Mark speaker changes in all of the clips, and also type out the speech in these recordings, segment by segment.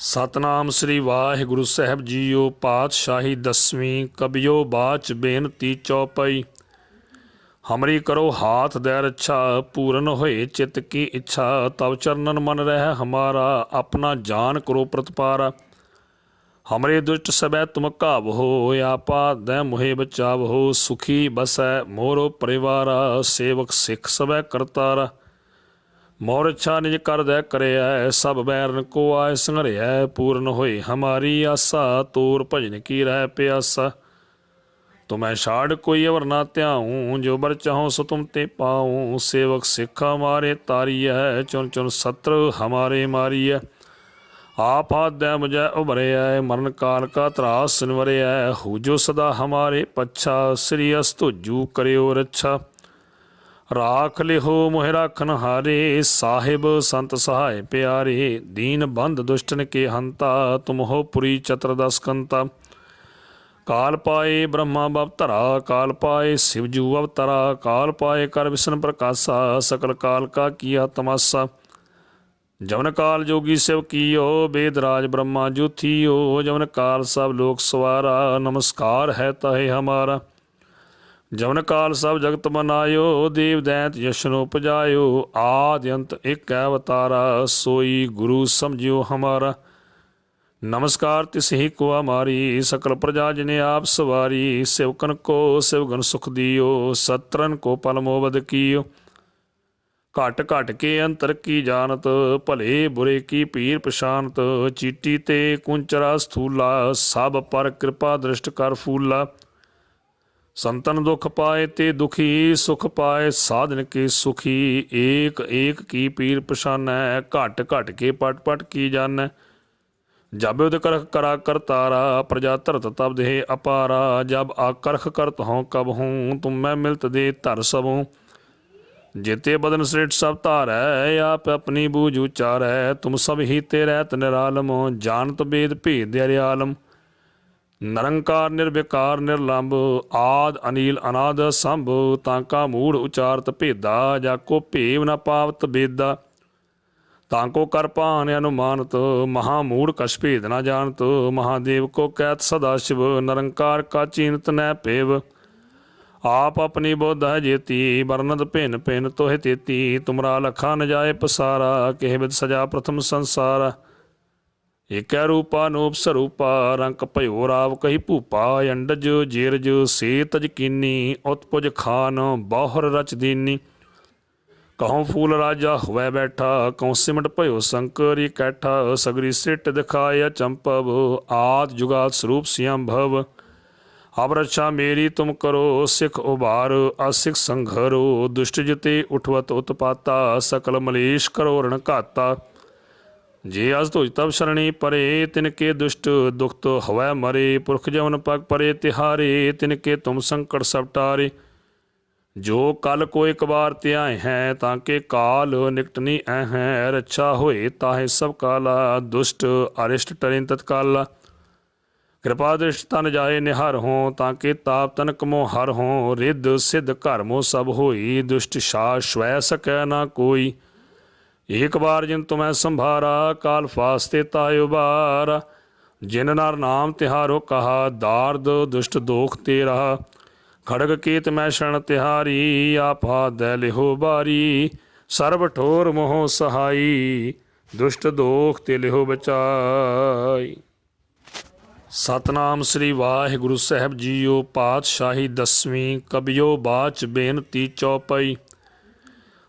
Speaker 1: ਸਤਨਾਮ ਸ੍ਰੀ ਵਾਹਿਗੁਰੂ ਸਾਹਿਬ ਜੀਓ ਪਾਤਸ਼ਾਹੀ ਦਸਵੀਂ ਕਬਿਓ ਬਾਚ ਬੇਨਤੀ ਚੌਪਈ। ਹਮਰੀ ਕਰੋ ਹਾਥ ਦੇ ਰੱਛਾ ਪੂਰਨ ਹੋਏ, ਚਿਤ ਕੀ ਇੱਛਾ ਤਵ ਚਰਨਨ ਮਨ ਰਹਿ, ਹਮਾਰਾ ਆਪਣਾ ਜਾਨ ਕਰੋ ਪ੍ਰਤਪਾਰਾ। ਹਮਰੇ ਦੁਸ਼ਟ ਸਬੈ ਤੁਮ ਕਾਵਹੋ ਆਪਾ ਦੈ ਮੁਹੇ ਬਚਾਵਹੋ ਸੁਖੀ ਬਸੈ ਮੋਰੋ ਪਰਿਵਾਰਾ, ਸੇਵਕ ਸਿੱਖ ਸਬੈ ਕਰਤਾਰਾ। ਮੋਰ ਇੱਛਾ ਨਿਜ ਕਰਦੈ ਕਰਿਐ, ਸਭ ਬੈਰਨ ਕੋ ਆਇ ਸੰਘਰਿਐ, ਪੂਰਨ ਹੋਏ ਹਮਾਰੀ ਆਸਾ, ਤੋਰ ਭਜਨ ਕੀ ਰਹਿ ਪਿਆਸਾ। ਤੁਮੈ ਛਾੜ ਕੋਈ ਅਵਰ ਨਾ ਧਿਆਉ, ਜੋ ਬਰ ਚਾਹੋ ਸੋ ਤੁਮ ਤੇ ਪਾਉ। ਸੇਵਕ ਸਿੱਖ ਮਾਰੇ ਤਾਰੀਐ ਚੁਨ ਚੁਨ ਸਤਰ ਹਮਾਰੇ ਮਾਰੀਐ। ਆਪ ਆਦੈ ਮੁਝੈ ਉਭਰਿਐ, ਮਰਨ ਕਾਲ ਕਾ ਤਰਾਸ ਨਿਵਰਿਐ। ਹੂ ਸਦਾ ਹਮਾਰੇ ਪੱਛਾ, ਸ੍ਰੀ ਅਸਤੁਜੂ ਕਰਿਓ ਰੱਛਾ। ਰਾਖ ਲਿਹੋ ਮੋਹਿ ਰਾਖਨ ਹਾਰੇ, ਸਾਹਿਬ ਸੰਤ ਸਹਾਇ ਪਿਆਰੇ, ਦੀਨ ਬੰਧ ਦੁਸ਼ਟਨ ਕੇ ਹੰਤਾ, ਤੁਮ ਹੋ ਪੁਰੀ ਚਤੁਰਦਸ ਕੰਤਾ। ਕਾਲ ਪਾਏ ਬ੍ਰਹਮਾ ਬਵਤਰਾ ਕਾਲ ਪਾਏ ਸਿਵਜੂ ਅਵਤਰਾ ਕਾਲ ਪਾਏ ਕਰ ਵਿਸ਼ਨ ਪ੍ਰਕਾਸ਼ਾ, ਸਕਲ ਕਾਲ ਕਾ ਕੀਆ ਤਮਾਸਾ। ਜਵਨ ਕਾਲ ਜੋਗੀ ਸਿਵ ਕੀਓ, ਬੇਦ ਰਾਜ ਬ੍ਰਹਮਾ ਜੁਥੀਓ ਜਵਨ ਕਾਲ ਸਭ ਲੋਕ ਸਵਾਰਾ, ਨਮਸਕਾਰ ਹੈ ਤਹੇ ਹਮਾਰਾ। ਜਵਨ ਕਾਲ ਸਭ ਜਗਤ ਮਨਾਇਓ ਦੇਵ ਦੈਂਤ ਯਸ਼ਨ ਪਜਾਇਓ ਆਦਿ ਅੰਤ ਇਕ ਅਵਤਾਰਾ, ਸੋਈ ਗੁਰੂ ਸਮਝਿਓ ਹਮਾਰਾ। ਨਮਸਕਾਰ ਤਿਸ ਹੀ ਕੋ ਹਮਾਰੀ ਸਕਲ ਪ੍ਰਜਾ ਜਿਨੇ ਆਪ ਸਵਾਰੀ ਸਿਵਕਨ ਕੋ ਸਿਵਗਨ ਸੁਖ ਦਿਓ ਸਤਰਨ ਕੋ ਪਲ ਮੋਬਦ ਕੀਓ। ਘਟ ਘਟ ਕੇ ਅੰਤਰ ਕੀ ਜਾਣਤ, ਭਲੇ ਬੁਰੇ ਕੀ ਪੀਰ ਪਛਾਨਤ ਚੀਟੀ ਤੇ ਕੁੰਚਰਾ ਸਥੂਲਾ, ਸਭ ਪਰ ਕਿਰਪਾ ਦ੍ਰਿਸ਼ਟ ਕਰ ਫੂਲਾ। ਸੰਤਨ ਦੁਖ ਪਾਏ ਤੇ ਦੁਖੀ, ਸੁਖ ਪਾਏ ਸਾਧਨ ਕੇ ਸੁਖੀ। ਏਕ ਏਕ ਕੀ ਪੀਰ ਪਛਾਨੈ, ਘਟ ਘਟ ਕੇ ਪਟ ਪਟ ਕੀ ਜਾਣੈ। ਜਬ ਉਦ ਕਰਖ ਕਰਾ ਕਰਤਾਰਾ ਪ੍ਰਜਾ ਧਰਤ ਤਬ ਦੇ ਅਪਾਰਾ। ਜਬ ਆਕਰਖ ਕਰਤ ਹਉ ਕਬ ਹੂੰ, ਤੁਮ ਮੈਂ ਮਿਲਤ ਦੇ ਧਰ ਸਭੂ। ਜੇਤੇ ਬਦਨ ਸ੍ਰੇਟ ਸਭ ਧਾਰੈ, ਆਪ ਆਪਣੀ ਬੂਝ ਉਚਾਰੈ। ਤੁਮ ਸਭ ਹੀ ਤੇ ਰਹਿਤ ਨਿਰਾਲਮ, ਜਾਣਤ ਬੇਦ ਭੇਦ ਦੇ ਆਲਮ ਨਿਰੰਕਾਰ ਨਿਰਵਿਕਾਰ ਨਿਰਲੰਭ ਆਦ ਅਨੀਲ ਅਨਾਦ ਸੰਭ, ਤਾਂ ਕਾ ਮੂੜ ਉਚਾਰਤ ਭੇਦਾ, ਜਾ ਕੋ ਭੇਵ ਨ ਪਾਵਤ ਬੇਦਾ। ਤਾਂ ਕੋ ਕਰ ਭਾਨ ਅਨੁਮਾਨਤ, ਮਹਾ ਮੂੜ ਕਛ ਭੇਦ ਨ ਜਾਣਤ, ਮਹਾਦੇਵ ਕੋ ਕਹਿਤ ਸਦਾ ਸ਼ਿਵ, ਨਿਰੰਕਾਰ ਕਾ ਚੀਨਤ ਨੈ ਪੇਵ। ਆਪ ਆਪਣੀ ਬੁੱਧ ਹੈ ਜੇਤੀ, ਵਰਨਦ ਭਿੰਨ ਭਿੰਨ ਤੋਹਿ ਤੇਤੀ, ਤੁਮਰਾ ਲਖਾ ਨ ਜਾਏ ਪਸਾਰਾ, ਕਿਹ ਵਿਦ ਸਜਾ ਪ੍ਰਥਮ ਸੰਸਾਰ। ਏਕੈ ਰੂਪਾ ਨੂਪ ਸਰੂਪਾ, ਰੰਕ ਭਇਓ ਰਾਵ ਕਹੀ ਭੂਪਾ, ਅੰਡਜ ਜੀਰਜ ਸੇ ਤਜ ਕੀਨੀ, ਉਤਪੁਜ ਖਾਨ ਬਾਹਰ ਰਚ ਦੀਨੀ। ਕਹਉ ਫੂਲ ਰਾਜਾ ਹੋਵੇ ਬੈਠਾ ਕਉ ਸਿਮਟ ਭਇਓ ਸੰਕਰੀ ਕੈਠਾ, ਸਗਰੀ ਸਿੱਟ ਦਿਖਾਇਆ ਚੰਪਵ, ਆਦ ਜੁਗਾਲ ਸਰੂਪ ਸਿਆੰਭਵ। ਅਬ ਰੱਛਾ ਮੇਰੀ ਤੁਮ ਕਰੋ, ਸਿਖ ਉਬਾਰ ਅਸਿਖ ਸੰਘਰੋ, ਦੁਸ਼ਟ ਜਿਤੇ ਉਠਵਤ ਉਤਪਾਤਾ, ਸਕਲ ਮਲੇਸ਼ ਕਰੋ ਰਣ ਘਾਤਾ। ਜੇ ਅਸ ਤੁਜ ਤਬ ਸ਼ਰਣੀ ਪਰੇ, ਤਿਨ ਕੇ ਦੁਸ਼ਟ ਦੁਖਤ ਹਵੈ ਮਰੇ। ਪੁਰਖ ਜਵਨ ਪਗ ਪਰੇ, ਤਿਹਾਰੇ, ਤਿਨ ਕੇ ਤੁਮ ਸੰਕਟ ਸਭ ਟਾਰੇ। ਜੋ ਕਲ ਕੋ ਇੱਕ ਵਾਰ ਧਿਆਏ ਹੈ, ਤਾਂ ਕਿ ਕਾਲ ਨਿਕਟਨੀ ਐ ਹੈ। ਰੱਛਾ ਹੋਏ ਤਾਹੇ ਸਭ ਕਾਲਾ, ਦੁਸ਼ਟ ਅਰਿਸ਼ਟ ਟਰਿਨ ਤਤਕਾਲਾ ਕਿਰਪਾ ਦ੍ਰਿਸ਼ਟ ਤਨ ਜਾਏ ਨਿਹਰ ਹੋ, ਤਾਂ ਕੇ ਤਾਪ ਤਨ ਕਮੋ ਹਰ ਹੋ। ਰਿੱਧ ਸਿੱਧ ਘਰ ਘਰਮੋ ਸਭ ਹੋਈ, ਦੁਸ਼ਟ ਸ਼ਾ ਸ਼ਵੈ ਸਕੈ ਨਾ ਕੋਈ। ਏਕ ਵਾਰ ਜਿਨ ਤੁਮੈ ਸੰਭਾਰਾ, ਕਾਲ ਫਾਸਤੇ ਤਾਇ ਉਬਾਰ। ਜਿਨ ਨਰ ਨਾਮ ਤਿਹਾਰੋ ਕਹਾ, ਦਾਰਦ ਦੁਸ਼ਟ ਦੋਖ ਤੇ ਤੇਰਾ। ਖੜਗ ਕੀਤ ਮੈਂ ਸ਼ਰਨ ਤਿਹਾਰੀ, ਆਪਾ ਦੈ ਲਿਹੋ ਬਾਰੀ। ਸਰਬ ਠੋਰ ਮੋਹ ਸਹਾਈ, ਦੁਸ਼ਟ ਦੋਖ ਤੇ ਲਿਹੋ ਬਚਾਈ। ਸਤਨਾਮ ਸ੍ਰੀ ਵਾਹਿਗੁਰੂ ਸਾਹਿਬ ਜੀਓ, ਪਾਤਸ਼ਾਹੀ ਦਸਵੀਂ, ਕਬਿਓ ਬਾਚ ਬੇਨਤੀ ਚੌਪਈ।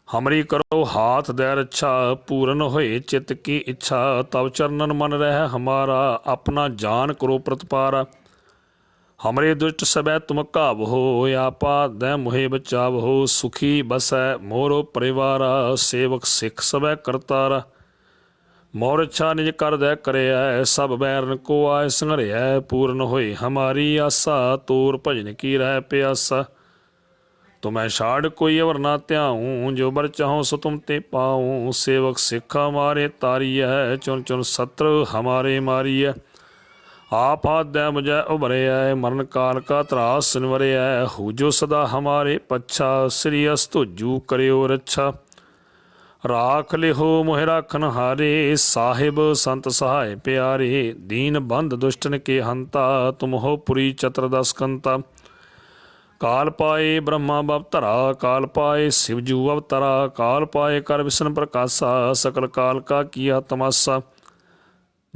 Speaker 1: ਹਮਰੀ ਕਰੋ ਹਾਥ ਦੇ ਰੱਛਾ ਪੂਰਨ ਹੋਏ ਚਿਤ ਕੀ ਇੱਛਾ ਤਵ ਚਰਨਨ ਮਨ ਰਹਿ ਹਮਾਰਾ ਆਪਣਾ ਜਾਨ ਕਰੋ ਪ੍ਰਤਪਾਰਾ ਹਮਰੇ ਦੁਸ਼ਟ ਸਬੈ ਤੁਮ ਕਾਵਹੋ ਆਪਾ ਦੈ ਮੁਹੇ ਬਚਾਵਹੋ ਸੁਖੀ ਬਸੈ ਮੋਰੋ ਪਰਿਵਾਰਾ ਸੇਵਕ ਸਿੱਖ ਸਬੈ ਕਰਤਾਰਾ ਮੋਰ ਇੱਛਾ ਨਿਜ ਕਰਦੈ ਕਰਿਆ ਸਭ ਬੈਰਨ ਕੋ ਆਇ ਸੰਘਰਿਐ ਪੂਰਨ ਹੋਏ ਹਮਾਰੀ ਆਸਾ ਤੋਰ ਭਜਨ ਕੀ ਰਹਿ ਪਿਆਸਾ ਤੁਮੈ ਛਾੜ ਕੋਈ ਅਵਰ ਨਾ ਧਿਆਉ, ਜੋ ਬਰ ਚਾਹੋ ਸੋ ਤੁਮ ਤੇ ਪਾਉ। ਸੇਵਕ ਸਿੱਖਾ ਮਾਰੇ ਤਾਰੀਐ ਚੁਨ ਚੁਨ ਸਤਰ ਹਮਾਰੇ ਮਾਰੀਐ। ਆਪ ਆਦੈ ਮੁਝੈ ਉਭਰਿਐ, ਮਰਨ ਕਾਲ ਕਾ ਤਰਾਸ ਨਿਵਰਿਐ। ਹੂ ਜੋ ਸਦਾ ਹਮਾਰੇ ਪੱਛਾ, ਸ੍ਰੀ ਅਸਤੁਜੂ ਕਰਿਓ ਰੱਛਾ। ਰਾਖ ਲਿਹੋ ਮੋਹਿ ਰਾਖਨ ਹਾਰੇ, ਸਾਹਿਬ ਸੰਤ ਸਹਾਇ ਪਿਆਰੇ। ਦੀਨ ਬੰਧ ਦੁਸ਼ਟਨ ਕੇ ਹੰਤਾ, ਤੁਮ ਹੋ ਪੁਰੀ ਚਤਰ ਦਸ ਕੰਤਾ। ਕਾਲ ਪਾਏ ਬ੍ਰਹਮਾ ਬਵਤਰਾ ਕਾਲ ਪਾਏ ਸਿਵ ਜੂ ਅਵਤਰਾ ਕਾਲ ਪਾਏ ਕਰ ਵਿਸ਼ਨ ਪ੍ਰਕਾਸ਼ਾ, ਸਕਲ ਕਾਲ ਕਾ ਕੀਆ ਤਮਾਸਾ।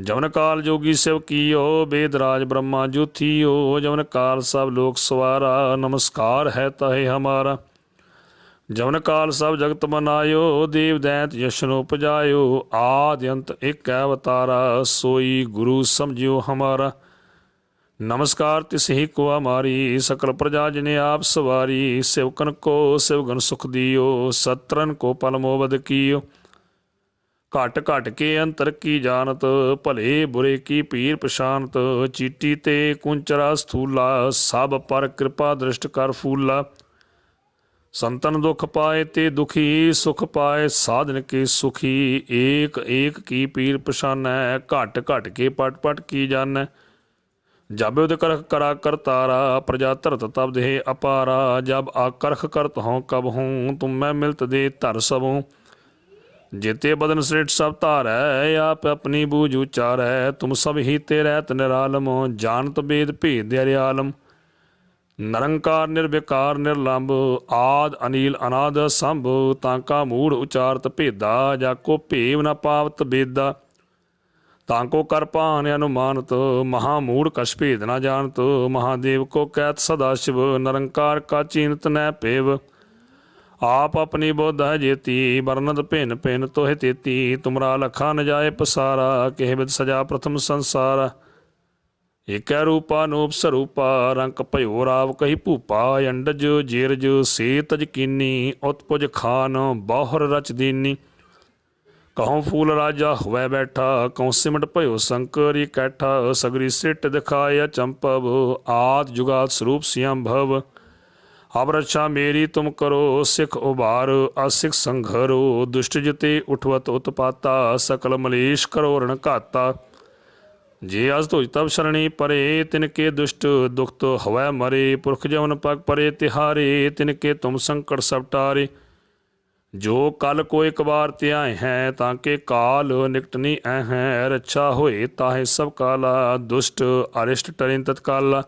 Speaker 1: ਜਵਨ ਕਾਲ ਜੋਗੀ ਸਿਵ ਕੀਓ, ਬੇਦ ਰਾਜ ਬ੍ਰਹਮਾ ਜੋਥੀਓ, ਜਵਨ ਕਾਲ ਸਭ ਲੋਕ ਸਵਾਰਾ, ਨਮਸਕਾਰ ਹੈ ਤਹੇ ਹਮਾਰਾ। ਜਵਨ ਕਾਲ ਸਭ ਜਗਤ ਮਨਾਇਓ, ਦੇਵ ਦੈਂਤ ਯਸ਼ਨੋ ਉਪਜਾਇਓ, ਆਦਿ ਅੰਤ ਇਕ ਅਵਤਾਰਾ, ਸੋਈ ਗੁਰੂ ਸਮਝਿਓ ਹਮਾਰਾ। ਨਮਸਕਾਰ ਤਿਸ ਹੀ ਕੋ ਹਮਾਰੀ ਸਕਲ ਪ੍ਰਜਾ ਜਿਨੇ ਆਪ ਸਵਾਰੀ ਸਿਵਕਨ ਕੋ ਸਿਵਗਨ ਸੁਖ ਦਿਓ, ਸਤਰਨ ਕੋ ਪਲਮੋਵਦ ਕੀਓ। ਘਟ ਘਟ ਕੇ ਅੰਤਰ ਕੀ ਜਾਣਤ, ਭਲੇ ਬੁਰੇ ਕੀ ਪੀਰ ਪਛਾਨਤ ਚੀਟੀ ਤੇ ਕੁੰਚਰਾ ਸਥੂਲਾ, ਸਭ ਪਰ ਕਿਰਪਾ ਦ੍ਰਿਸ਼ਟ ਕਰ ਫੂਲਾ। ਸੰਤਨ ਦੁਖ ਪਾਏ ਤੇ ਦੁਖੀ, ਸੁਖ ਪਾਏ ਸਾਧਨ ਕੇ ਸੁਖੀ, ਏਕ ਏਕ ਕੀ ਪੀਰ ਪਛਾਨੈ, ਘਟ ਘਟ ਕੇ ਪਟ ਪਟ ਕੀ ਜਾਣੈ। ਜਬ ਉਦ ਕਰਖ ਕਰਾ ਕਰ ਤਾਰਾ, ਪ੍ਰਜਾ ਧਰਤ ਤਬ ਦੇ ਅਪਾਰਾ, ਜਬ ਆਕਰਖ ਕਰਤ ਹਉ ਕਬ ਹੂੰ, ਤੁਮ ਮੈਂ ਮਿਲਤ ਦੇ ਧਰ ਸਭੂ। ਜਿਤੇ ਬਦਨ ਸ੍ਰਿਟ ਸਭ ਧਾਰੈ, ਆਪ ਆਪਣੀ ਬੂਝ ਉਚਾਰੈ, ਤੁਮ ਸਭ ਹੀ ਤੇ ਰਹਿਤ ਨਿਰਾਲਮ, ਜਾਣਤ ਬੇਦ ਭੇਦ ਅਰਿਆਲਮ। ਨਿਰੰਕਾਰ, ਨਿਰਵਿਕਾਰ, ਨਿਰਲੰਭ, ਆਦ, ਅਨੀਲ, ਅਨਾਦ, ਸੰਭ, ਤਾਂ ਕਾ ਮੂੜ ਉਚਾਰਤ ਭੇਦਾ, ਜਾ ਕੋ ਭੇਵ ਨ ਪਾਵਤ ਬੇਦਾ। ਤਾਂ ਕੋ ਕਰ ਭਾਨ ਅਨੁਮਾਨਤ, ਮਹਾ ਮੂੜ ਕਛ ਭੇਦ ਨਾ ਜਾਣਤ, ਮਹਾਦੇਵ ਕੋ ਕਹਿਤ ਸਦਾ ਸ਼ਿਵ, ਨਿਰੰਕਾਰ ਕਾ ਚੀਨਤ ਨੈ ਪੇਵ। ਆਪ ਆਪਣੀ ਬੋਧ ਹੈ ਜੇਤੀ ਵਰਨਦ ਭਿੰਨ ਭਿੰਨ ਤੋਹਿ ਤੇਤੀ, ਤੁਮਰਾ ਲਖਾ ਨ ਜਾਏ ਪਸਾਰਾ, ਕਿਹ ਬਿਦ ਸਜਾ ਪ੍ਰਥਮ ਸੰਸਾਰ। ਏਕੈ ਰੂਪਾ ਨੂਪ ਸਰੂਪਾ, ਰੰਕ ਭਇਓ ਰਾਵ ਕਹੀ ਭੂਪਾ, ਅੰਡਜ ਜੀਰਜ ਸੇ ਤਜ ਕੀਨੀ, ਉਤਪੁਜ ਖਾਨ, ਬਾਹਰ ਰਚ ਦੀਨੀ। ਕਹਉ ਫੂਲ ਰਾਜਾ ਹੋਵੇ ਬੈਠਾ ਕਉ ਸਿਮਟ ਭਇਓ ਸੰਕਰ ਇਕੱਠਾ ਸਗਰੀ ਸਿੱਟ ਦਿਖਾਇਆ ਚੰਪਵ ਆਦ ਜੁਗਾਤ ਸਰੂਪ ਸਿਅੰਭਵ ਅਬ ਰੱਛਾ ਮੇਰੀ ਤੁਮ ਕਰੋ, ਸਿਖ ਉਬਾਰ ਅਸਿਖ ਸੰਘਰੋ, ਦੁਸ਼ਟ ਜਿਤੇ ਉਠਵਤ ਉਤਪਾਤਾ, ਸਕਲ ਮਲੇਸ਼ ਕਰੋ ਰਣ ਘਾਤਾ। ਜੇ ਅਸ ਤੁਜ ਤਬ ਸ਼ਰਣੀ ਪਰੇ, ਤਿਨ ਕੇ ਦੁਸ਼ਟ ਦੁਖਤ ਹਵੈ ਮਰੇ, ਪੁਰਖ ਜਵਨ ਪਗ ਪਰੇ ਤਿਹਾਰੇ, ਤਿਨ ਕੇ ਤੁਮ ਸੰਕਟ ਸਭ ਟਾਰੇ। ਜੋ ਕਲ ਕੋ ਇੱਕ ਵਾਰ ਧਿਆਏ ਹੈ, ਤਾਂ ਕਿ ਕਾਲ ਨਿਕਟਨੀ ਐ ਹੈ, ਰੱਛਾ ਹੋਏ, ਤਾਹੇ ਸਭ ਕਾਲਾ, ਦੁਸ਼ਟ, ਅਰਿਸ਼ਟ ਟਰਿਨ ਤਤਕਾਲਾ।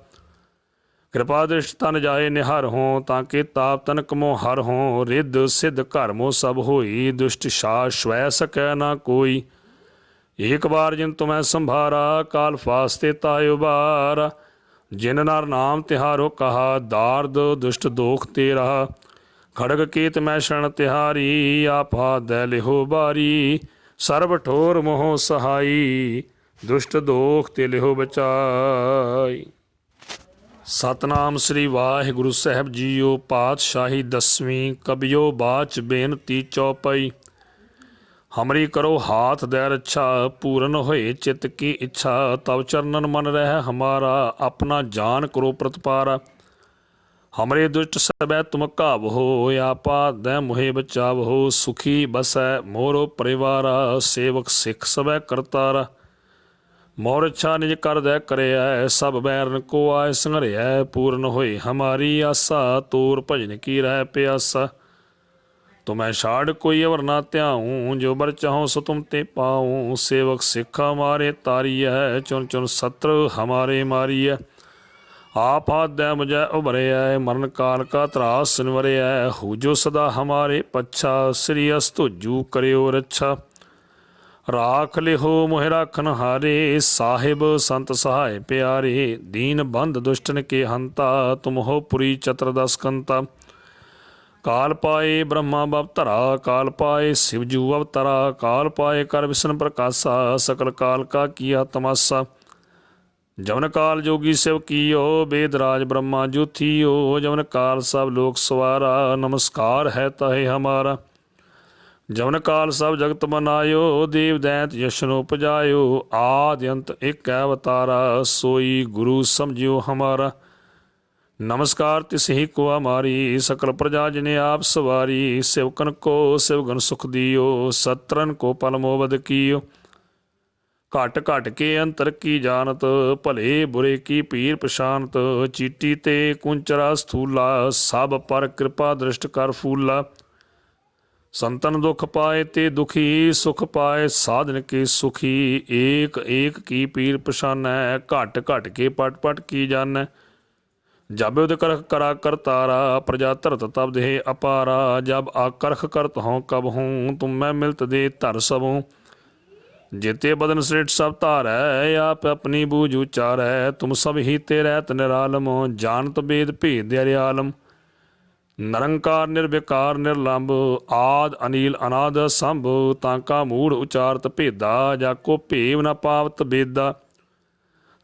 Speaker 1: ਕਿਰਪਾ ਦ੍ਰਿਸ਼ਟ ਤਨ ਜਾਏ, ਨਿਹਰ ਹੋ, ਤਾਂ ਕਿ ਤਾਪ ਤਨ ਕਮੋ ਹਰ ਹੋ, ਰਿੱਧ ਸਿੱਧ ਘਰਮੋ ਸਭ ਹੋਈ, ਦੁਸ਼ਟ ਸ਼ਾ ਸ਼ਵੈ ਸਕੈ ਨਾ ਕੋਈ। ਏਕ ਵਾਰ ਜਿਨ ਤੁਮੈ ਸੰਭਾਰਾ, ਕਾਲ ਫਾਸਤੇ ਤਾਇ ਉਬਾਰ। ਜਿਨ ਨਰ ਨਾਮ ਤਿਹਾਰੋ ਕਹਾ, ਦਾਰਦ ਦੁਸ਼ਟ ਦੋਖ ਤੇ ਤੇਰਾ। ਖੜਗ ਕੇਤ ਮੈਂ ਸ਼ਰਨ ਤਿਹਾਰੀ, ਆਪਾ ਦੈ ਲਿਹੋ ਬਾਰੀ। ਸਰਬ ਠੋਰ ਮੋਹ ਸਹਾਈ, ਦੁਸ਼ਟ ਦੋਖ ਤੇ ਲਿਹੋ ਬਚਾਈ। ਸਤਨਾਮ ਸ੍ਰੀ ਵਾਹਿਗੁਰੂ ਸਾਹਿਬ ਜੀਓ, ਪਾਤਸ਼ਾਹੀ ਦਸਵੀਂ ਕਬਿਓ ਬਾਚ ਬੇਨਤੀ ਚੌਪਈ। ਹਮਰੀ ਕਰੋ ਹਾਥ ਦੇ ਰੱਛਾ, ਪੂਰਨ ਹੋਏ ਚਿਤ ਕੀ ਇੱਛਾ। ਤਵ ਚਰਨਨ ਮਨ ਰਹਿ ਹਮਾਰਾ, ਆਪਣਾ ਜਾਨ ਕਰੋ ਪ੍ਰਤਪਾਰਾ। ਹਮਰੇ ਦੁਸ਼ਟ ਸਬੈ ਤੁਮ ਕਾਵਹੋ ਆਪਾ ਦੈ ਮੁਹੇ ਬਚਾਵਹੋ ਸੁਖੀ ਬਸੈ ਮੋਰੋ ਪਰਿਵਾਰਾ ਸੇਵਕ ਸਿੱਖ ਸਬੈ ਕਰਤਾਰਾ ਮੋਰ ਇੱਛਾ ਨਿਜ ਕਰਦੈ ਕਰਿਆ ਸਭ ਬੈਰਨ ਕੋ ਆਏ ਸੰਘਰਿਐ ਪੂਰਨ ਹੋਏ ਹਮਾਰੀ ਆਸਾ ਤੋਰ ਭਜਨ ਕੀ ਰਹਿ ਪਿਆਸਾ ਤੁਮੈ ਛਾੜ ਕੋਈ ਅਵਰ ਨਾ ਧਿਆਉ ਜੋ ਬਰ ਚਾਹੋ ਸੋ ਤੁਮ ਤੇ ਪਾਉ ਸੇਵਕ ਸਿੱਖਾ ਮਾਰੇ ਤਾਰੀਐ ਚੁਨ ਚੁਨ ਸਤਰ ਹਮਾਰੇ ਮਾਰੀਐ ਆਪ ਆਦੈ ਮੁਝੈ ਉਭਰਿਐ, ਮਰਨ ਕਾਲ ਕਾ ਤਰਾਸ ਸੰਵਰਿਐ ਹੋ ਜੋ ਸਦਾ ਹਮਾਰੇ ਪੱਛਾ, ਸ੍ਰੀ ਅਸਤੁਜੂ ਕਰਿਓ ਰੱਛਾ। ਰਾਖ ਲਿਹੋ ਮੋਹਿ ਰਾਖਨ ਹਾਰੇ, ਸਾਹਿਬ ਸੰਤ ਸਹਾਇ ਪਿਆਰੇ, ਦੀਨ ਬੰਧ ਦੁਸ਼ਟਨ ਕੇ ਹੰਤਾ, ਤੁਮ ਹੋ ਪੁਰੀ ਚਤੁਰਦਸ ਕੰਤਾ। ਕਾਲ ਪਾਏ ਬ੍ਰਹਮਾ ਬਵਤਰਾ ਕਾਲ ਪਾਏ ਸ਼ਿਵਜੂ ਅਵਤਰਾ ਕਾਲ ਪਾਏ ਕਰ ਵਿਸ਼ਨ ਪ੍ਰਕਾਸ਼ਾ, ਸਕਲ ਕਾਲ ਕਾ ਕੀਆ ਤਮਾਸਾ। ਜਵਨ ਕਾਲ ਜੋਗੀ ਸਿਵ ਕੀਓ ਬੇਦ ਰਾਜ ਬ੍ਰਹਮਾ ਜੋਥੀਓ। ਜਵਨ ਕਾਲ ਸਭ ਲੋਕ ਸਵਾਰਾ, ਨਮਸਕਾਰ ਹੈ ਤਹੇ ਹਮਾਰਾ। ਜਵਨ ਕਾਲ ਸਭ ਜਗਤ ਮਨਾਇਓ, ਦੇਵ ਦੈਂਤ ਯਸ਼ਨੋ ਪਜਾਇਓ ਆਦਿ ਅੰਤ ਇਕ ਅਵਤਾਰਾ, ਸੋਈ ਗੁਰੂ ਸਮਝਿਓ ਹਮਾਰਾ। ਨਮਸਕਾਰ ਤਿਸ ਕੋ ਹਮਾਰੀ ਸਕਲ ਪ੍ਰਜਾ ਜਿਨੇ ਆਪ ਸਵਾਰੀ। ਸਿਵਕਨ ਕੋ ਸਿਵਗਨ ਸੁਖ ਦਿਓ, ਸਤਰਨ ਕੋ ਪਲਮੋਵਦ ਕੀਓ। ਘਟ ਘਟ ਕੇ ਅੰਤਰ ਕੀ ਜਾਣਤ? ਭਲੇ ਬੁਰੇ ਕੀ ਪੀਰ ਪਛਾਨਤ ਚੀਟੀ ਤੇ ਕੁੰਚਰਾ ਸਥੂਲਾ, ਸਭ ਪਰ ਕਿਰਪਾ ਦ੍ਰਿਸ਼ਟ ਕਰ ਫੂਲਾ। ਸੰਤਨ ਦੁਖ ਪਾਏ ਤੇ ਦੁਖੀ, ਸੁਖ ਪਾਏ ਸਾਧਨ ਕੇ ਸੁਖੀ। ਏਕ ਏਕ ਕੀ ਪੀਰ ਪਛਾਨੈ, ਘਟ ਘਟ ਕੇ ਪਟ ਪਟ ਕੀ ਜਾਣੈ? ਜਬ ਉਦ ਕਰਖ ਕਰਾ ਕਰ ਤਾਰਾ, ਪ੍ਰਜਾ ਧਰਤ ਤਬ ਦੇਹ ਅਪਾਰਾ। ਜਬ ਆਕਰਖ ਕਰਤ ਹਉ ਕਬ ਹੂੰ, ਤੁਮ ਮੈਂ ਮਿਲਤ ਦੇ ਧਰ ਸਭੂ। ਜਿਤੇ ਬਦਨ ਸ੍ਰਿਟ ਸਭ ਧਾਰੈ ਆਪ ਆਪਣੀ ਬੂਝ ਉਚਾਰੈ। ਤੁਮ ਸਭ ਹੀ ਤੇ ਰਹਿਤ ਨਿਰਾਲਮ ਜਾਣਤ ਬੇਦ ਭੇਦ ਦੇ ਆਲਮ ਨਿਰੰਕਾਰ, ਨਿਰਵਿਕਾਰ, ਨਿਰਲੰਭ, ਆਦ, ਅਨੀਲ, ਅਨਾਦ ਸੰਭ ਤਾਂ ਕਾ ਮੂੜ ਉਚਾਰਤ ਭੇਦਾ, ਜਾ ਕੋ ਭੇਵ ਨ ਪਾਵਤ ਬੇਦਾ।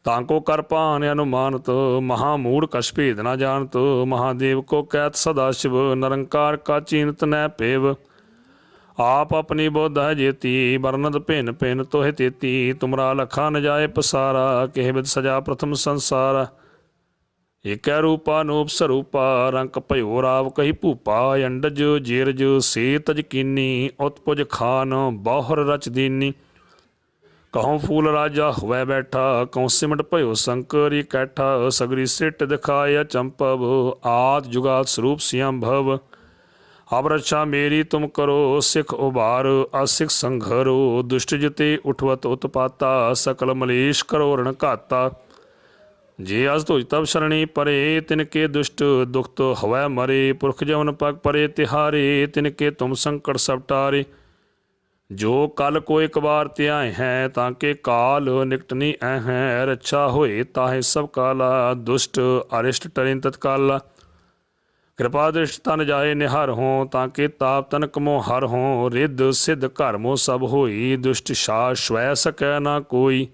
Speaker 1: ਤਾਂ ਕੋ ਕਰ ਭਾਨ ਅਨੁਮਾਨਤ, ਮਹਾ ਮੂੜ ਕਛ ਭੇਦ ਨ ਜਾਣਤ, ਮਹਾਦੇਵ ਕੋ ਕਹਿਤ ਸਦਾ ਸ਼ਿਵ, ਨਿਰੰਕਾਰ ਕਾ ਚੀਨਤ ਨੈ ਭੇਵ ਆਪ ਆਪਣੀ ਬੁੱਧ ਹੈ ਜੇਤੀ ਵਰਨਦ ਭਿੰਨ ਭਿੰਨ ਤੋਹਿ ਤੇਤੀ, ਤੁਮਰਾ ਲਖਾ ਨ ਪਸਾਰਾ, ਕਿਹ ਬਿਦ ਸਜਾ ਪ੍ਰਥਮ ਸੰਸਾਰ। ਏਕੈ ਰੂਪਾ ਨੂਪ ਸਰੂਪਾ, ਰੰਕ ਭਇਓ ਰਾਵ ਕਹੀ ਭੂਪਾ, ਅੰਡਜ ਜੀਰਜ ਸੇ ਤਜ ਕੀਨੀ, ਉਤਪੁਜ ਖਾਨ ਬਾਹਰ ਰਚ ਦੀਨੀ। ਕਹਉ ਫੂਲ ਰਾਜਾ ਹੋਵੇ ਬੈਠਾ ਕਉ ਸਿਮਟ ਭਇਓ ਸੰਕਰੀ ਕੈਠਾ, ਸਗਰੀ ਸਿੱਟ ਦਿਖਾਇਆ ਚੰਪਵ, ਆਦ ਜੁਗਾਲ ਸਰੂਪ ਸਿਆੰਭਵ। ਅਬ ਰੱਛਾ ਮੇਰੀ ਤੁਮ ਕਰੋ, ਸਿਖ ਉਬਾਰ ਅਸਿਖ ਸੰਘਰੋ, ਦੁਸ਼ਟ ਜਿਤੇ ਉਠਵਤ ਉਤਪਾਤਾ, ਸਕਲ ਮਲੇਸ਼ ਕਰੋ ਰਣ ਘਾਤਾ। ਜੇ ਅਜ ਤੁਜ ਤਬ ਸ਼ਰਣੀ ਪਰੇ, ਤਿਨ ਕੇ ਦੁਸ਼ਟ ਦੁਖਤ ਹਵੈ ਮਰੇ। ਪੁਰਖ ਜਵਨ ਪਗ ਪਰੇ ਤਿਹਾਰੇ, ਤਿਨ ਕੇ ਤੁਮ ਸੰਕਟ ਸਭ ਟਾਰੇ। ਜੋ ਕਲ ਕੋ ਇੱਕ ਵਾਰ ਧਿਆਏ ਹੈ, ਤਾਂ ਕਿ ਕਾਲ ਨਿਕਟਨੀ ਐ ਹੈ। ਰੱਛਾ ਹੋਏ ਤਾਹੇ ਸਭ ਕਾਲਾ, ਦੁਸ਼ਟ ਅਰਿਸ਼ਟ ਟਰਿਨ ਤਤਕਾਲਾ। ਕਿਰਪਾ ਦ੍ਰਿਸ਼ਟ ਤਨ ਜਾਏ ਨਿਹਰ ਹੋ, ਤਾਂ ਕਿ ਤਾਪ ਤਨ ਕਮੋ ਹਰ ਹੋ। ਰਿੱਧ ਸਿੱਧ ਘਰਮੋ ਸਭ ਹੋਈ, ਦੁਸ਼ਟ ਸ਼ਾ ਸ਼ਵੈ ਸਕੈ ਨਾ ਕੋਈ।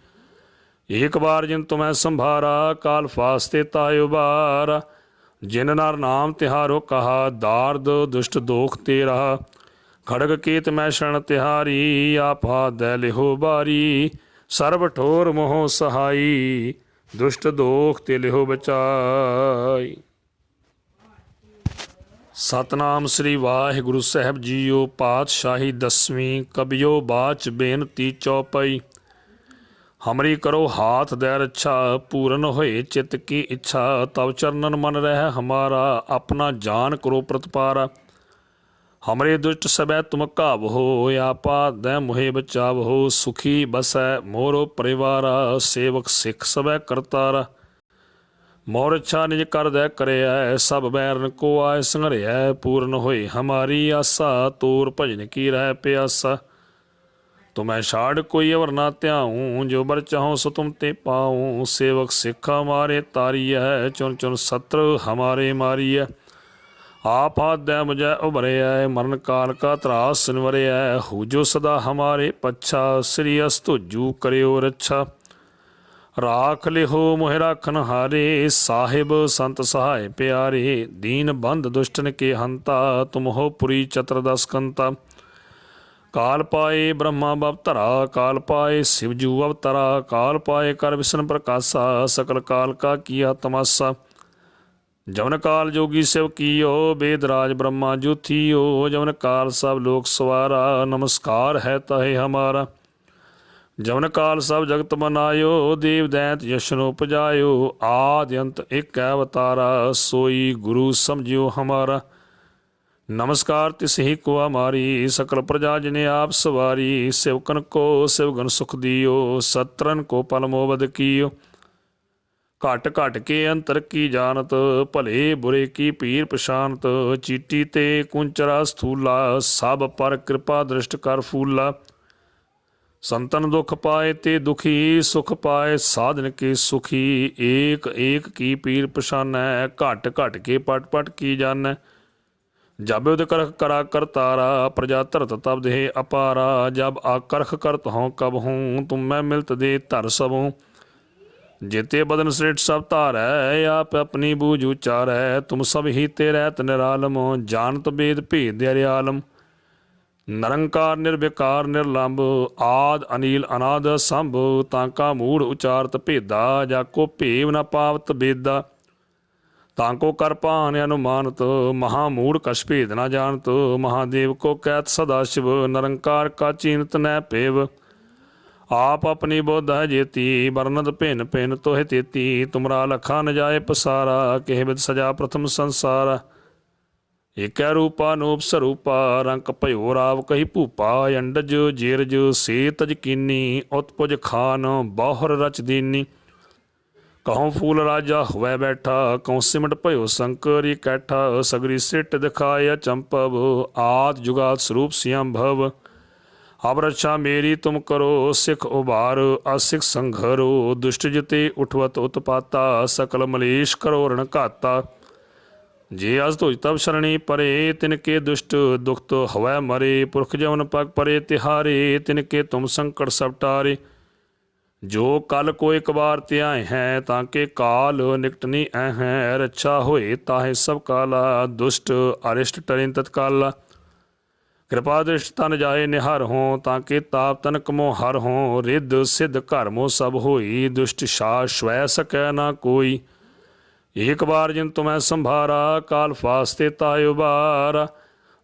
Speaker 1: ਏਕ ਵਾਰ ਜਿਨ ਤੁਮੈ ਸੰਭਾਰਾ, ਕਾਲ ਫਾਸਤੇ ਤਾਇ ਉਬਾਰ। ਜਿਨ ਨਰ ਨਾਮ ਤਿਹਾਰੋ ਕਹਾ, ਦਾਰਦ ਦੁਸ਼ਟ ਦੋਖ ਤੇਰਾ। ਖੜਗ ਕੀਤ ਮੈਂ ਸ਼ਰਨ ਤਿਹਾਰੀ, ਆਪਾ ਦੈ ਲਿਹੋ ਬਾਰੀ। ਸਰਬ ਠੋਰ ਮੋਹ ਸਹਾਈ, ਦੁਸ਼ਟ ਦੋਖ ਤੇ ਲਿਹੋ ਬਚਾਈ। ਸਤਨਾਮ ਸ੍ਰੀ ਵਾਹਿਗੁਰੂ ਸਾਹਿਬ ਜੀਓ ਪਾਤਸ਼ਾਹੀ ਦਸਵੀਂ ਕਬਿਓ ਬਾਚ ਬੇਨਤੀ ਚੌਪਈ। ਹਮਰੀ ਕਰੋ ਹਾਥ ਦੇ ਰੱਛਾ, ਪੂਰਨ ਹੋਏ ਚਿਤ ਕੀ ਇੱਛਾ, ਤਵ ਚਰਨਨ ਮਨ ਰਹਿ ਹਮਾਰਾ, ਆਪਣਾ ਜਾਨ ਕਰੋ ਪ੍ਰਤਪਾਰਾ। ਹਮਰੇ ਦੁਸ਼ਟ ਸਬੈ ਤੁਮ ਕਾਵਹੋ ਆਪਾ ਦੈ ਮੁਹੇ ਬਚਾਵ ਹੋ, ਸੁਖੀ ਬਸੈ ਮੋਰੋ ਪਰਿਵਾਰਾ, ਸੇਵਕ ਸਿੱਖ ਸਭੈ ਕਰਤਾਰਾ। ਮੋਰ ਇੱਛਾ ਨਿਜ ਕਰਦੈ ਕਰਿਐ, ਸਭ ਬੈਰਨ ਕੋ ਆਏ ਸੰਘਰਿਐ, ਪੂਰਨ ਹੋਏ ਹਮਾਰੀ ਆਸਾ, ਤੋਰ ਭਜਨ ਕੀ ਰਹਿ ਪਿਆਸਾ। ਤੁਮੈ ਛਾੜ ਕੋਈ ਅਵਰ ਨਾ ਧਿਆਉ, ਜੋ ਬਰ ਚਾਹੋ ਸੋ ਤੁਮ ਤੇ ਪਾਉ। ਸੇਵਕ ਸਿੱਖਾ ਮਾਰੇ ਤਾਰੀਐ ਚੁਨ ਚੁਨ ਸਤਰ ਹਮਾਰੇ ਮਾਰੀਐ। ਆਪ ਆਦੈ ਮੁਝੈ ਉਭਰਿਐ, ਮਰਨ ਕਾਲ ਕਾ ਤਰਾਸ ਸਿਨਵਰਿਐ ਹੋ ਸਦਾ ਹਮਾਰੇ ਪੱਛਾ, ਸ੍ਰੀ ਅਸਤੁਜੂ ਕਰਿਓ ਰੱਛਾ। ਰਾਖ ਲਿਹੋ ਮੋਹਿ ਰਾਖਨ ਹਾਰੇ, ਸਾਹਿਬ ਸੰਤ ਸਹਾਇ ਪਿਆਰੇ, ਦੀਨ ਬੰਦ ਦੁਸ਼ਟਨ ਕੇ ਹੰਤਾ ਤੁਮ ਹੋ ਪੁਰੀ ਚਤਰ ਦਸ ਕੰਤਾ। ਕਾਲ ਪਾਏ ਬ੍ਰਹਮਾ ਬਵਤਰਾ ਕਾਲ ਪਾਏ ਸਿਵਜੂ ਅਵਤਰਾ ਕਾਲ ਪਾਏ ਕਰ ਵਿਸ਼ਨ ਪ੍ਰਕਾਸ਼ਾ, ਸਕਲ ਕਾਲ ਕਾ ਕੀਆ ਤਮਾਸਾ। ਜਮਨ ਕਾਲ ਜੋਗੀ ਸਿਵ ਕੀਓ, ਬੇਦ ਰਾਜ ਬ੍ਰਹਮਾ ਜੁਥੀਓ, ਜਵਨ ਕਾਲ ਸਭ ਲੋਕ ਸਵਾਰਾ, ਨਮਸਕਾਰ ਹੈ ਤਹੇ ਹਮਾਰਾ। ਜਵਨ ਕਾਲ ਸਭ ਜਗਤ ਮਨਾਇਓ, ਦੇਵ ਦੈਂਤ ਯਸ਼ਨ ਪਜਾਇਓ, ਆਦਿ ਅੰਤ ਇੱਕ ਅਵਤਾਰਾ ਸੋਈ ਗੁਰੂ ਸਮਝਿਓ ਹਮਾਰਾ। ਨਮਸਕਾਰ ਤਿਸ ਹੀ ਕੋ ਹਮਾਰੀ ਸਕਲ ਪ੍ਰਜਾ ਜਿਨੇ ਆਪ ਸਵਾਰੀ ਸਿਵਕਨ ਕੋ ਸਿਵਗਨ ਸੁਖ ਦਿਓ, ਸਤਰਨ ਕੋ ਪਲਮੋਵਦ ਕੀਓ। ਘਟ ਘਟ ਕੇ ਅੰਤਰ ਕੀ ਜਾਣਤ, ਭਲੇ ਬੁਰੇ ਕੀ ਪੀਰ ਪਛਾਨਤ ਚੀਟੀ ਤੇ ਕੁੰਚਰਾ ਸਥੂਲਾ, ਸਭ ਪਰ ਕਿਰਪਾ ਦ੍ਰਿਸ਼ਟ ਕਰ ਫੂਲਾ। ਸੰਤਨ ਦੁਖ ਪਾਏ ਤੇ ਦੁਖੀ, ਸੁਖ ਪਾਏ ਸਾਧਨ ਕੇ ਸੁਖੀ। ਏਕ ਏਕ ਕੀ ਪੀਰ ਪਛਾਨੈ, ਘਟ ਘਟ ਕੇ ਪਟ ਪਟ ਕੀ ਜਾਣੈ। ਜਬ ਉਦ ਕਰਖ ਕਰਾ ਕਰਤਾਰਾ, ਪ੍ਰਜਾ ਧਰਤ ਤਬ ਦੇ ਅਪਾਰਾ। ਜਬ ਆਕਰਖ ਕਰਤ ਹਉ ਕਬ ਹੂੰ ਤੁਮ ਮੈਂ ਮਿਲਤ ਦੇ ਧਰ ਸਭੂ। ਜਿਤੇ ਬਦਨ ਸ੍ਰਿਟ ਸਭ ਧਾਰੈ, ਆਪ ਆਪਣੀ ਬੂਝ ਉਚਾਰੈ। ਤੁਮ ਸਭ ਹੀ ਤੇ ਰਹਿਤ ਨਿਰਾਲਮ, ਜਾਣਤ ਬੇਦ ਭੇਦ ਦੇ ਆਲਮ ਨਿਰੰਕਾਰ ਨਿਰਵਿਕਾਰ ਨਿਰਲੰਭ ਆਦ ਅਨੀਲ ਅਨਾਦ ਸੰਭ, ਤਾਂ ਕਾ ਮੂੜ ਉਚਾਰਤ ਭੇਦਾ, ਜਾ ਕੋ ਭੇਵ ਨ ਪਾਵਤ ਬੇਦਾ। ਤਾਂ ਕੋ ਕਰ ਭਾਨ ਅਨੁਮਾਨਤ, ਮਹਾ ਮੂੜ ਕਛ ਭੇਦ ਨ ਜਾਣਤ, ਮਹਾਦੇਵ ਕੋ ਕਹਿਤ ਸਦਾ ਸ਼ਿਵ, ਨਿਰੰਕਾਰ ਕਾ ਚੀਨਤ ਨੈ ਭੇਵ ਆਪ ਆਪਣੀ ਬੋਧ ਹੈ ਜੇਤੀ ਵਰਨਦ ਭਿੰਨ ਭਿੰਨ ਤੋਹਿ ਤੇਤੀ, ਤੁਮਰਾ ਲਖਾ ਨ ਜਾਏ ਪਸਾਰਾ, ਕਿਹ ਬਿਦ ਸਜਾ ਪ੍ਰਥਮ ਸੰਸਾਰ। ਏਕੈ ਰੂਪਾ ਨੂਪ ਸਰੂਪਾ ਰੰਕ ਭਇਓ ਰਾਵ ਕਹੀ ਭੂਪਾ, ਅੰਡਜ ਜੀਰਜ ਸੇ ਤਜ ਕੀਨੀ ਉਤਪੁਜ ਖਾਨ ਬਾਹਰ ਰਚ ਦੀਨੀ। ਕਹਉ ਫੂਲ ਰਾਜਾ ਹੋਵੇ ਬੈਠਾ ਕਉ ਸਿਮਟ ਭਇਓ ਸੰਕਰ ਕੈਠਾ ਸਗਰੀ ਸਿੱਟ ਦਿਖਾਇਆ ਚੰਪਵ, ਆਦ ਜੁਗਾਤ ਸਰੂਪ ਸਿਅੰਭਵ ਅਬ ਰੱਛਾ ਮੇਰੀ ਤੁਮ ਕਰੋ, ਸਿਖ ਉਬਾਰ ਅਸਿਖ ਸੰਘਰੋ, ਦੁਸ਼ਟ ਜਿਤੇ ਉਠਵਤ ਉਤਪਾਤਾ, ਸਕਲ ਮਲੇਸ਼ ਕਰੋ ਰਣ ਘਾਤਾ। ਜੇ ਅਜ ਤੁਜ ਤਬ ਸ਼ਰਣੀ ਪਰੇ, ਤਿਨ ਕੇ ਦੁਸ਼ਟ ਦੁਖਤ ਹਵੈ ਮਰੇ। ਪੁਰਖ ਜਵਨ ਪਗ ਪਰੇ ਤਿਹਾਰੇ, ਤਿਨ ਕੇ ਤੁਮ ਸੰਕਟ ਸਭ ਟਾਰੇ। ਜੋ ਕਲ ਕੋ ਇੱਕ ਵਾਰ ਧਿਆਏ ਹੈ, ਤਾਂ ਕਿ ਕਾਲ ਨਿਕਟਨੀ ਐ ਹੈ ਰੱਛਾ ਹੋਏ ਤਾਹੇ ਸਭ ਕਾਲਾ, ਦੁਸ਼ਟ ਅਰਿਸ਼ਟ ਟਰਿਨ ਤਤਕਾਲਾ ਕਿਰਪਾ ਦ੍ਰਿਸ਼ਟ ਤਨ ਜਾਏ ਨਿਹਰ ਹੋ, ਤਾਂ ਕਿ ਤਾਪ ਤਨ ਕਮੋ ਹਰ ਹੋ। ਰਿੱਧ ਸਿੱਧ ਘਰਮੋ ਸਭ ਹੋਈ, ਦੁਸ਼ਟ ਸ਼ਾ ਸ਼ਵੈ ਸਕੈ ਨਾ ਕੋਈ। ਏਕ ਬਾਰ ਜਿਨ ਤੁਮੈ ਸੰਭਾਰਾ, ਕਾਲ ਫਾਸਤੇ ਤਾਇ ਉਬਾਰ।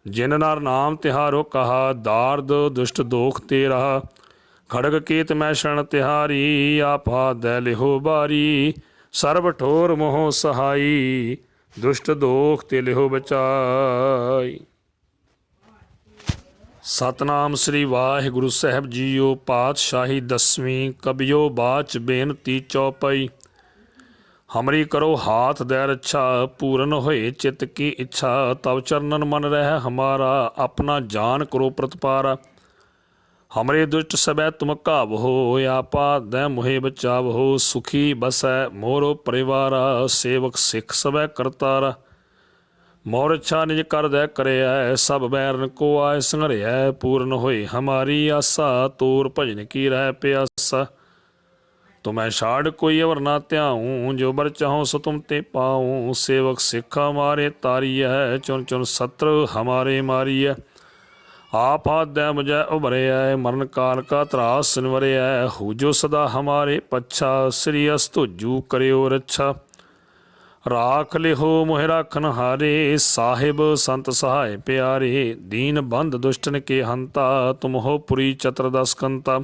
Speaker 1: ਜਿਨ ਨਰ ਨਾਮ ਤਿਹਾਰੋ ਕਹਾ, ਦਾਰਦ ਦੁਸ਼ਟ ਦੋਖ ਤੇਰਾ। ਖੜਗ ਕੀਤ ਮੈਂ ਸ਼ਰਨ ਤਿਹਾਰੀ, ਆਪਾ ਦੈ ਲਿਹੋ ਬਾਰੀ। ਸਰਬ ਠੋਰ ਮੋਹ ਸਹਾਈ, ਦੁਸ਼ਟ ਦੋਖ ਤੇ ਲਿਹੋ ਬਚਾਈ। ਸਤਨਾਮ ਸ੍ਰੀ ਵਾਹਿਗੁਰੂ ਸਾਹਿਬ ਜੀਓ, ਪਾਤਸ਼ਾਹੀ ਦਸਵੀਂ, ਕਬਿਓ ਬਾਚ ਬੇਨਤੀ ਚੌਪਈ। ਹਮਰੀ ਕਰੋ ਹਾਥ ਦੇ ਰੱਛਾ ਪੂਰਨ ਹੋਏ ਚਿਤ ਕੀ ਇੱਛਾ ਤਵ ਚਰਨਨ ਮਨ ਰਹਿ ਹਮਾਰਾ ਆਪਣਾ ਜਾਨ ਕਰੋ ਪ੍ਰਤਪਾਰਾ ਹਮਰੇ ਦੁਸ਼ਟ ਸਬੈ ਤੁਮ ਘਾਵਹੋ ਆਪਾ ਦੈ ਮੁਹੇ ਬਚਾਵਹੋ ਸੁਖੀ ਬਸੈ ਮੋਰੋ ਪਰਿਵਾਰਾ ਸੇਵਕ ਸਿੱਖ ਸਬੈ ਕਰਤਾਰਾ ਮੋਰ ਇੱਛਾ ਨਿਜ ਕਰ ਦੈ ਕਰਿਐ ਸਭ ਬੈਰਨ ਕੋ ਆਏ ਸੰਘਰਿਆ ਪੂਰਨ ਹੋਏ ਹਮਾਰੀ ਆਸਾ ਤੋਰ ਭਜਨ ਕੀ ਰਹਿ ਪਿਆਸਾ ਤੁਮੈ ਛਾੜ ਕੋਈ ਅਵਰ ਨਾ ਧਿਆਉ, ਜੋ ਬਰ ਚਾਹੋ ਸੋ ਤੁਮ ਤੇ ਪਾਉ। ਸੇਵਕ ਸਿੱਖਾ ਮਾਰੇ ਤਾਰੀਐ ਚੁਨ ਚੁਨ ਸਤਰ ਹਮਾਰੇ ਮਾਰੀ ਹੈ ਆਪ ਆਦੈ ਮੁਝੈ ਉਭਰਿਐ, ਮਰਨ ਕਾਲ ਕਾ ਤਰਾਸ ਸਿਨਵਰਿਐ ਹੋ ਜੋ ਸਦਾ ਹਮਾਰੇ ਪੱਛਾ, ਸ੍ਰੀ ਅਸਤੁਜੂ ਕਰਿਓ ਰੱਛਾ। ਰਾਖ ਲਿਹੋ ਮੋਹਿ ਰਾਖਨ ਹਾਰੇ, ਸਾਹਿਬ ਸੰਤ ਸਹਾਇ ਪਿਆਰੇ। ਦੀਨ ਬੰਧ ਦੁਸ਼ਟਨ ਕੇ ਹੰਤਾ, ਤੁਮ ਹੋ ਪੁਰੀ ਚਤਰਦਸ ਕੰਤਾ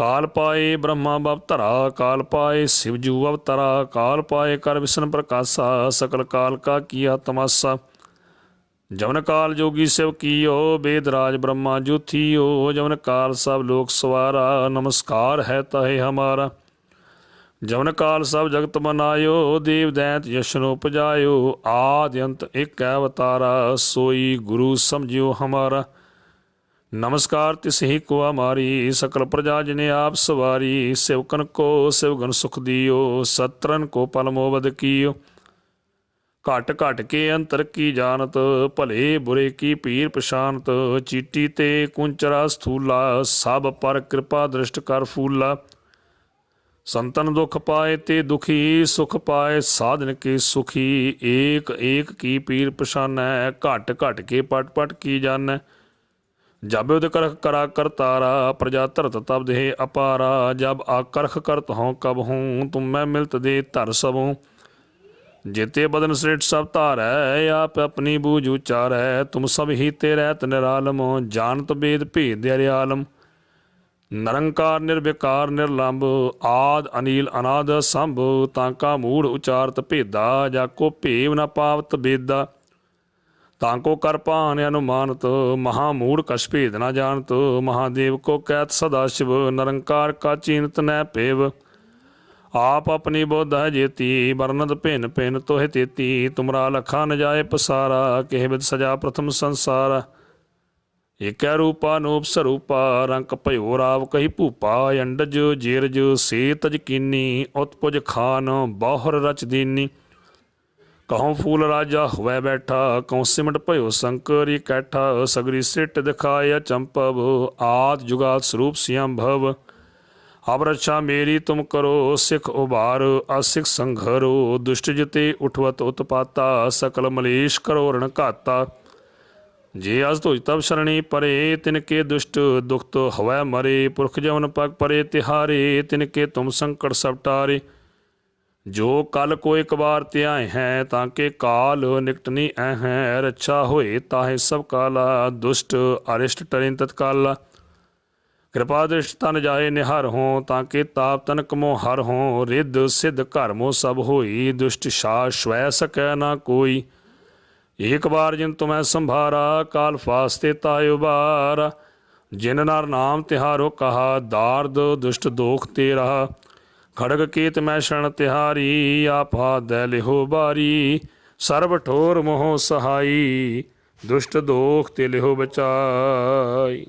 Speaker 1: ਕਾਲ ਪਾਏ ਬ੍ਰਹਮਾ ਬਵਤਰਾ ਕਾਲ ਪਾਏ ਸਿਵਜੂ ਅਵਤਰਾ ਕਾਲ ਪਾਏ ਕਰ ਵਿਸ਼ਨ ਪ੍ਰਕਾਸ਼ਾ, ਸਕਲ ਕਾਲ ਕਾ ਕੀਆ ਤਮਾਸਾ। ਜਵਨ ਕਾਲ ਜੋਗੀ ਸਿਵ ਕੀਓ, ਬੇਦ ਰਾਜ ਬ੍ਰਹਮਾ ਜੁਥੀਓ ਜਵਨ ਕਾਲ ਸਭ ਲੋਕ ਸਵਾਰਾ, ਨਮਸਕਾਰ ਹੈ ਤਹੇ ਹਮਾਰਾ। ਜਵਨ ਕਾਲ ਸਭ ਜਗਤ ਮਨਾਇਓ, ਦੇਵ ਦੈਂਤ ਯਸ਼ਨ ਉਪਜਾਇਓ, ਆਦ ਅੰਤ ਇੱਕ ਅਵਤਾਰਾ, ਸੋਈ ਗੁਰੂ ਸਮਝਿਓ ਹਮਾਰਾ। ਨਮਸਕਾਰ ਤਿਸ ਹੀ ਕੋ ਹਮਾਰੀ ਸਕਲ ਪ੍ਰਜਾ ਜਿਨੇ ਆਪ ਸਵਾਰੀ, ਸਿਵਕਨ ਕੋ ਸਿਵਗਨ ਸੁਖ ਦਿਓ, ਸਤਰਨ ਕੋ ਪਲ ਮੋਵਦ ਕੀਓ। ਘਟ ਘਟ ਕੇ ਅੰਤਰ ਕੀ ਜਾਣਤ, ਭਲੇ ਬੁਰੇ ਕੀ ਪੀਰ ਪਛਾਨਤ ਚੀਟੀ ਤੇ ਕੁੰਚਰਾ ਸਥੂਲਾ, ਸਭ ਪਰ ਕਿਰਪਾ ਦ੍ਰਿਸ਼ਟ ਕਰ ਫੂਲਾ। ਸੰਤਨ ਦੁਖ ਪਾਏ ਤੇ ਦੁਖੀ, ਸੁਖ ਪਾਏ ਸਾਧਨ ਕੇ ਸੁਖੀ, ਏਕ ਏਕ ਕੀ ਪੀਰ ਪਛਾਨੈ, ਘਟ ਘਟ ਕੇ ਪਟ ਪਟ ਕੀ ਜਾਣੈ। ਜਬ ਉਦ ਕਰਖ ਕਰਾ ਕਰਤਾਰਾ ਪ੍ਰਜਾ ਧਰਤ ਤਬ ਦੇਹ ਅਪਾਰਾ, ਜਬ ਆਕਰਖ ਕਰਤ ਹਉ ਕਬ ਹੂੰ, ਤੁਮ ਮੈਂ ਮਿਲਤ ਦੇ ਧਰ ਸਭੂ। ਜਿਤੇ ਬਦਨ ਸ੍ਰਿਟ ਸਭ ਧਾਰੈ, ਆਪ ਆਪਣੀ ਬੂਝ ਉਚਾਰੈ, ਤੁਮ ਸਭ ਹੀ ਤੇ ਰਹਿਤ ਨਿਰਾਲਮ, ਜਾਣਤ ਬੇਦ ਭੇਦ ਅਰਿਆਲਮ। ਨਿਰੰਕਾਰ, ਨਿਰਵਿਕਾਰ ਨਿਰਲੰਭ ਆਦ, ਅਨੀਲ, ਅਨਾਦ, ਸੰਭ, ਤਾਂ ਕਾ ਮੂੜ ਉਚਾਰਤ ਭੇਦਾ, ਜਾ ਕੋ ਭੇਵ ਨ ਪਾਵਤ ਬੇਦਾ। ਤਾਂ ਕੋ ਕਰ ਭਾਨ ਅਨੁਮਾਨਤ, ਮਹਾ ਮੂੜ ਕਛ ਭੇਦ ਨਾ ਜਾਣਤ, ਮਹਾਦੇਵ ਕੋ ਕਹਿਤ ਸਦਾ ਸ਼ਿਵ, ਨਿਰੰਕਾਰ ਕਾ ਚੀਨਤ ਨੈ ਭੇਵ ਆਪ ਆਪਣੀ ਬੋਧ ਹੈ ਜੇਤੀ, ਵਰਨਦ ਭਿੰਨ ਭਿੰਨ ਤੋਹਿ ਤੇਤੀ, ਤੁਮਰਾ ਲਖਾ ਨ ਜਾਏ ਪਸਾਰਾ, ਕਿਹ ਬਿਦ ਸਜਾ ਪ੍ਰਥਮ ਸੰਸਾਰ। ਏਕੈ ਰੂਪਾ ਨੂਪ ਸਰੂਪਾ, ਰੰਕ ਭਇਓ ਰਾਵ ਕਹੀ ਭੂਪਾ, ਅੰਡਜ ਜੀਰਜ ਸੇ ਤਜ ਕੀਨੀ, ਉਤਪੁਜ ਖਾਨ, ਬਾਹਰ ਰਚ ਦੀਨੀ। ਕਹਉ ਫੂਲ ਰਾਜਾ ਹੋਵੇ ਬੈਠਾ ਕਉ ਸਿਮਟ ਭਇਓ ਸੰਕਰ ਕੈਠਾ, ਸਗਰੀ ਸਿੱਟ ਦਿਖਾਇਆ ਚੰਪਵ, ਆਦ ਜੁਗਾਤ ਸਰੂਪ ਸਿਅੰਭਵ ਅਬ ਰੱਛਾ ਮੇਰੀ ਤੁਮ ਕਰੋ, ਸਿਖ ਉਬਾਰ ਅਸਿਖ ਸੰਘਰੋ, ਦੁਸ਼ਟ ਜਿਤੇ ਉਠਵਤ ਉਤਪਾਤਾ, ਸਕਲ ਮਲੇਸ਼ ਕਰੋ ਰਣ ਘਾਤਾ। ਜੇ ਅਸ ਤੁਜ ਤਬ ਸ਼ਰਣੀ ਪਰੇ, ਤਿਨ ਕੇ ਦੁਸ਼ਟ ਦੁਖਤ ਹਵੈ ਮਰੇ, ਪੁਰਖ ਜਵਨ ਪਗ ਪਰੇ ਤਿਹਾਰੇ, ਤਿਨ ਕੇ ਤੁਮ ਸੰਕਟ ਸਭ ਟਾਰੇ। ਜੋ ਕਲ ਕੋ ਇੱਕ ਵਾਰ ਧਿਆਏ ਹੈ, ਤਾਂ ਕਿ ਕਾਲ ਨਿਕਟਨੀ ਐ ਹੈ, ਰੱਛਾ ਹੋਏ ਤਾਹੇ ਸਭ ਕਾਲਾ, ਦੁਸ਼ਟ ਅਰਿਸ਼ਟ ਟਰਿਨ ਤਤਕਾਲਾ ਕਿਰਪਾ ਦ੍ਰਿਸ਼ਟ ਤਨ ਜਾਏ ਨਿਹਰ ਹੋ, ਤਾਂ ਕਿ ਤਾਪ ਤਨ ਕਮੋ ਹਰ ਹੋ, ਰਿੱਧ ਸਿੱਧ ਘਰਮੋ ਸਭ ਹੋਈ, ਦੁਸ਼ਟ ਸ਼ਾ ਸ਼ਵੈ ਸਕੈ ਨਾ ਕੋਈ। ਏਕ ਵਾਰ ਜਿਨ ਤੁਮੈ ਸੰਭਾਰਾ, ਕਾਲ ਫਾਸਤੇ ਤਾਇ ਉਬਾਰ। ਜਿਨ ਨਰ ਨਾਮ ਤਿਹਾਰੋ ਕਹਾ, ਦਾਰਦ ਦੁਸ਼ਟ ਦੋਖ ਤੇਰਾ। ਖੜਗ ਕੇਤ ਮੈਂ ਸ਼ਰਨ ਤਿਹਾਰੀ, ਆਪਾ ਦੈ ਲਿਹੋ ਬਾਰੀ। ਸਰਬ ਠੋਰ ਮੋਹ ਸਹਾਈ, ਦੁਸ਼ਟ ਦੋਖ ਤੇ ਲਿਹੋ ਬਚਾਈ।